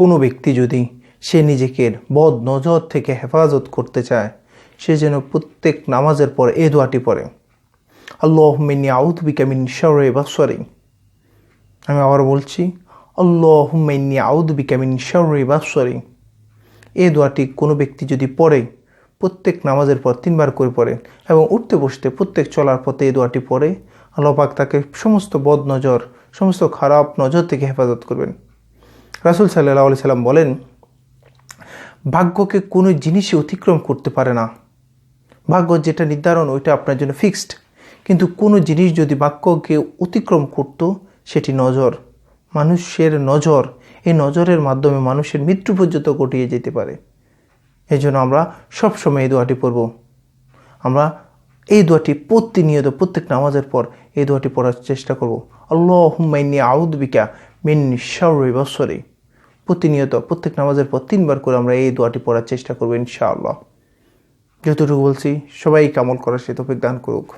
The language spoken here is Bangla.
কোনো ব্যক্তি যদি সে নিজেকে বদ নজর থেকে হেফাজত করতে চায়, সে যেন প্রত্যেক নামাজের পর এ দোয়াটি পড়ে। আল্লাহ মিনি আউদ বিকামিন শরে বাসরে। আমি আবার বলছি আল্লাহ মিনি আউদ বিকামিন শরে বাসরে। এ দোয়াটি কোনো ব্যক্তি যদি পড়ে, প্রত্যেক নামাজের পর তিনবার করে পড়ে এবং উঠতে বসতে প্রত্যেক চলার পথে এই দোয়াটি পড়ে, আল্লাহ পাক তাকে সমস্ত বদ নজর, সমস্ত খারাপ নজর থেকে হেফাজত করবেন। রাসুল সাল্লাহ আলি সাল্লাম বলেন, ভাগ্যকে কোনো জিনিসই অতিক্রম করতে পারে না। ভাগ্য যেটা নির্ধারণ, ওইটা আপনার জন্য ফিক্সড কিন্তু কোনো জিনিস যদি বাক্যকে অতিক্রম করত, সেটি নজর। মানুষের নজর, এই নজরের মাধ্যমে মানুষের মৃত্যু পর্যন্ত ঘটিয়ে যেতে পারে। এই জন্য আমরা সবসময় এই দোয়াটি পড়ব। আমরা এই দোয়াটি প্রতিনিয়ত, প্রত্যেক নামাজের পর এই দোয়াটি পড়ার চেষ্টা করব। আল্লাহ হুম্মাইনি আউদ বিকা মিন্নি শাওরি বৎসরে প্রতিনিয়ত প্রত্যেক নামাজের পর তিনবার করে আমরা এই দোয়াটি পড়ার চেষ্টা করব ইনশাআল্লাহ। যতটুকু বলছি সবাই কামল করার সে তফিক দান করুক।